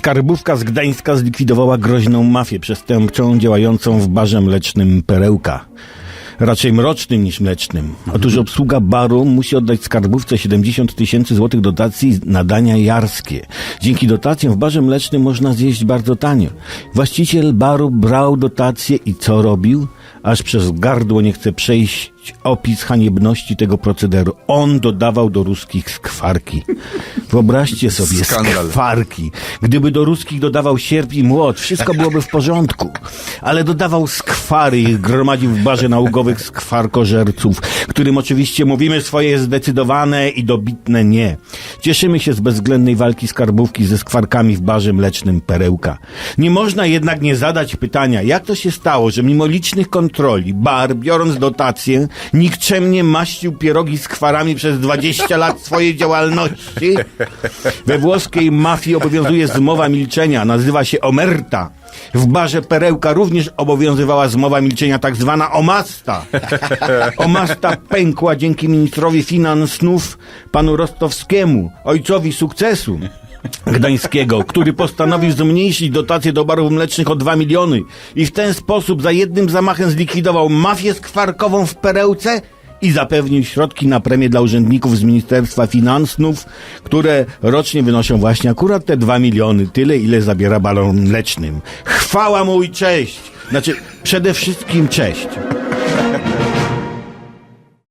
Skarbówka z Gdańska zlikwidowała groźną mafię przestępczą działającą w barze mlecznym Perełka. Raczej mrocznym niż mlecznym. Otóż obsługa baru musi oddać skarbówce 70 tysięcy złotych dotacji na dania jarskie. Dzięki dotacjom w barze mlecznym można zjeść bardzo tanio. Właściciel baru brał dotacje i co robił? Aż przez gardło nie chce przejść opis haniebności tego procederu. On dodawał do ruskich skwarki. Wyobraźcie sobie, Skandal. skwarki. Gdyby do ruskich dodawał sierp i młot, wszystko byłoby w porządku. Ale dodawał skwary i gromadził w barze nałogowych skwarkożerców, którym oczywiście mówimy swoje zdecydowane i dobitne nie. Cieszymy się z bezwzględnej walki skarbówki ze skwarkami w barze mlecznym Perełka. Nie można jednak nie zadać pytania, jak to się stało, że mimo licznych kontroli, bar, biorąc dotacje, nikczemnie maścił pierogi z kwarami przez 20 lat swojej działalności? We włoskiej mafii obowiązuje zmowa milczenia, nazywa się omerta. W barze Perełka również obowiązywała zmowa milczenia, tak zwana omasta. Omasta pękła dzięki ministrowi finansów, panu Rostowskiemu, ojcowi sukcesu. Gdańskiego, który postanowił zmniejszyć dotacje do barów mlecznych o 2 miliony i w ten sposób za jednym zamachem zlikwidował mafię skwarkową w Perełce i zapewnił środki na premię dla urzędników z Ministerstwa Finansów, które rocznie wynoszą właśnie akurat te 2 miliony, tyle ile zabiera baron mlecznym. Chwała mu i cześć! Znaczy, przede wszystkim cześć.